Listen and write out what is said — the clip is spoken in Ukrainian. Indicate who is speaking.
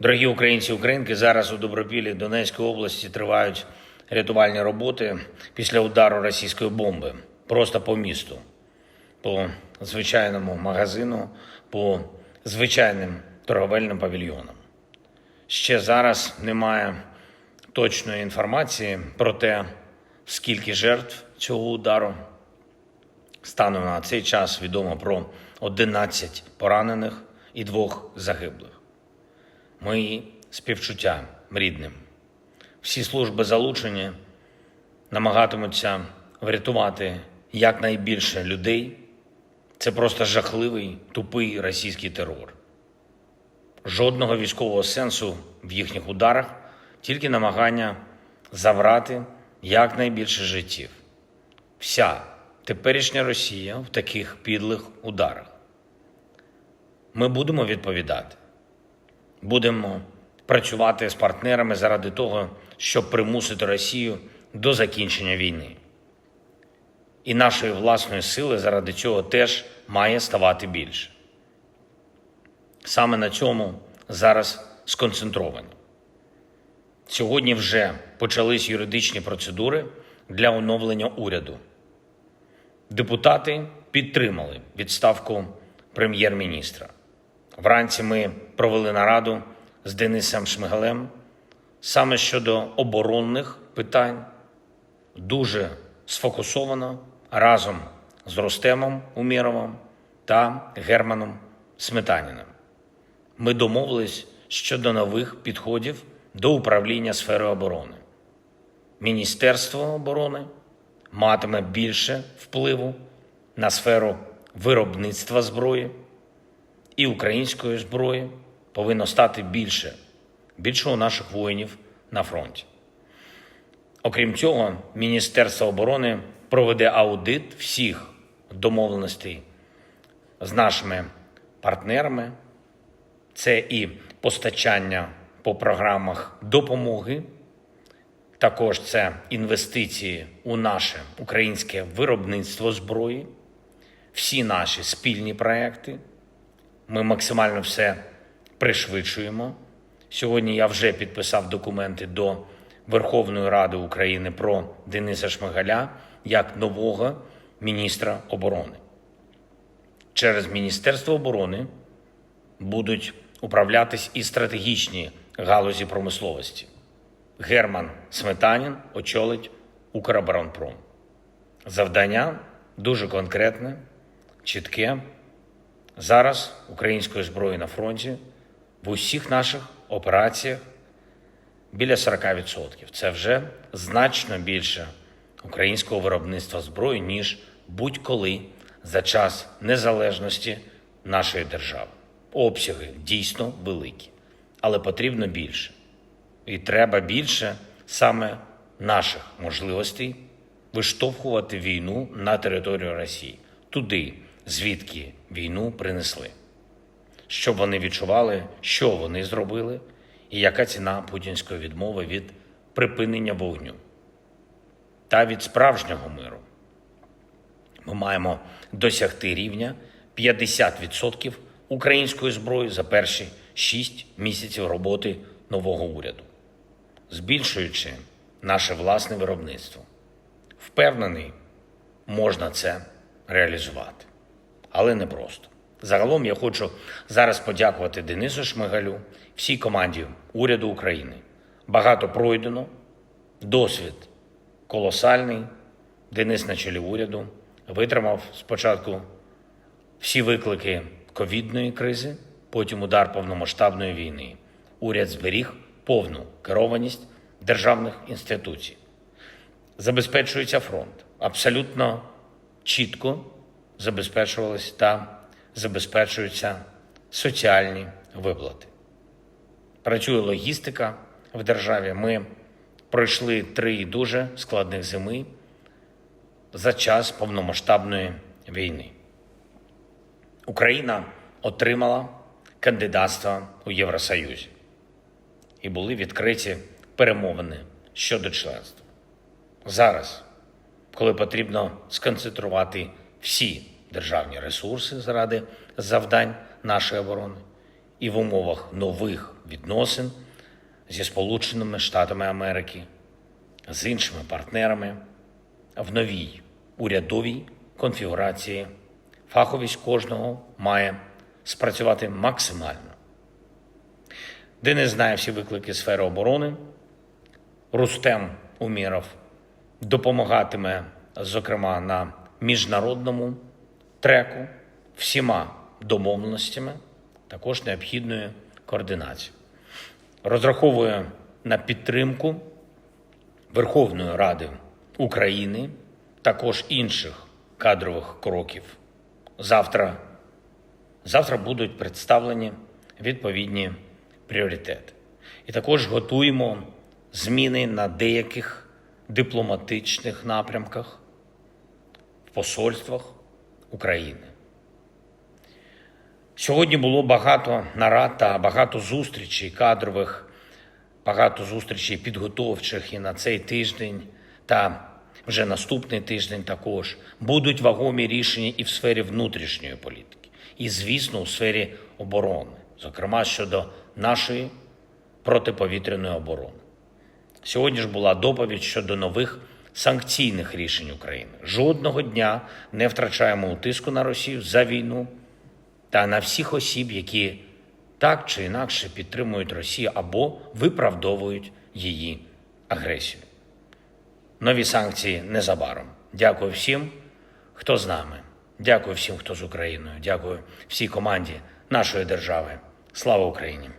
Speaker 1: Дорогі українці українки, зараз у Добропілі Донецької області тривають рятувальні роботи після удару російської бомби просто по місту, по звичайному магазину, по звичайним торговельним павільйонам. Ще зараз немає точної інформації про те, скільки жертв цього удару. Станом на цей час відомо про 11 поранених і двох загиблих. Мої співчуття рідним. Всі служби залучені намагатимуться врятувати якнайбільше людей. Це просто жахливий, тупий російський терор. Жодного військового сенсу в їхніх ударах, тільки намагання забрати якнайбільше життів. Вся теперішня Росія в таких підлих ударах. Ми будемо відповідати. Будемо працювати з партнерами заради того, щоб примусити Росію до закінчення війни. І нашої власної сили заради цього теж має ставати більше. Саме на цьому зараз сконцентровані. Сьогодні вже почались юридичні процедури для оновлення уряду. Депутати підтримали відставку прем'єр-міністра. Вранці ми провели нараду з Денисом Шмигалем саме щодо оборонних питань, дуже сфокусовано разом з Ростемом Умєровим та Германом Сметаніним. Ми домовились щодо нових підходів до управління сферою оборони. Міністерство оборони матиме більше впливу на сферу виробництва зброї і української зброї повинно стати більше, більше у наших воїнів на фронті. Окрім цього, Міністерство оборони проведе аудит всіх домовленостей з нашими партнерами. Це і постачання по програмах допомоги, також це інвестиції у наше українське виробництво зброї, всі наші спільні проекти. Ми максимально все пришвидшуємо. Сьогодні я вже підписав документи до Верховної Ради України про Дениса Шмигаля як нового міністра оборони. Через Міністерство оборони будуть управлятись і стратегічні галузі промисловості. Герман Сметанін очолить Укроборонпром. Завдання дуже конкретне, чітке. Зараз української зброї на фронті в усіх наших операціях біля 40%. Це вже значно більше українського виробництва зброї, ніж будь-коли за час незалежності нашої держави. Обсяги дійсно великі, але потрібно більше. І треба більше саме наших можливостей виштовхувати війну на територію Росії, туди, звідки війну принесли, щоб вони відчували, що вони зробили, і яка ціна путінської відмови від припинення вогню та від справжнього миру. Ми маємо досягти рівня 50% української зброї за перші 6 місяців роботи нового уряду, збільшуючи наше власне виробництво. Впевнений, можна це реалізувати, але не просто. Загалом я хочу зараз подякувати Денису Шмигалю, всій команді уряду України. Багато пройдено, досвід колосальний. Денис на чолі уряду витримав спочатку всі виклики ковідної кризи, потім удар повномасштабної війни. Уряд зберіг повну керованість державних інституцій. Забезпечується фронт. Абсолютно чітко забезпечувалися та забезпечуються соціальні виплати. Працює логістика в державі. Ми пройшли три дуже складних зими за час повномасштабної війни. Україна отримала кандидатство у Євросоюзі і були відкриті перемовини щодо членства. Зараз, коли потрібно сконцентрувати всі державні ресурси заради завдань нашої оборони, і в умовах нових відносин зі Сполученими Штатами Америки, з іншими партнерами в новій урядовій конфігурації. Фаховість кожного має спрацювати максимально. Денис знає всі виклики сфери оборони. Рустем Уміров допомагатиме, зокрема, на міжнародному треку всіма домовленостями, також необхідною координацією. Розраховує на підтримку Верховної Ради України, також інших кадрових кроків. Завтра, завтра будуть представлені відповідні пріоритети. І також готуємо зміни на деяких дипломатичних напрямках в посольствах України. Сьогодні було багато нарад та багато зустрічей кадрових, багато зустрічей підготовчих і на цей тиждень та вже наступний тиждень також будуть вагомі рішення і в сфері внутрішньої політики, і, звісно, у сфері оборони, зокрема щодо нашої протиповітряної оборони. Сьогодні ж була доповідь щодо нових санкційних рішень України. Жодного дня не втрачаємо у тиску на Росію за війну та на всіх осіб, які так чи інакше підтримують Росію або виправдовують її агресію. Нові санкції незабаром. Дякую всім, хто з нами. Дякую всім, хто з Україною. Дякую всій команді нашої держави. Слава Україні!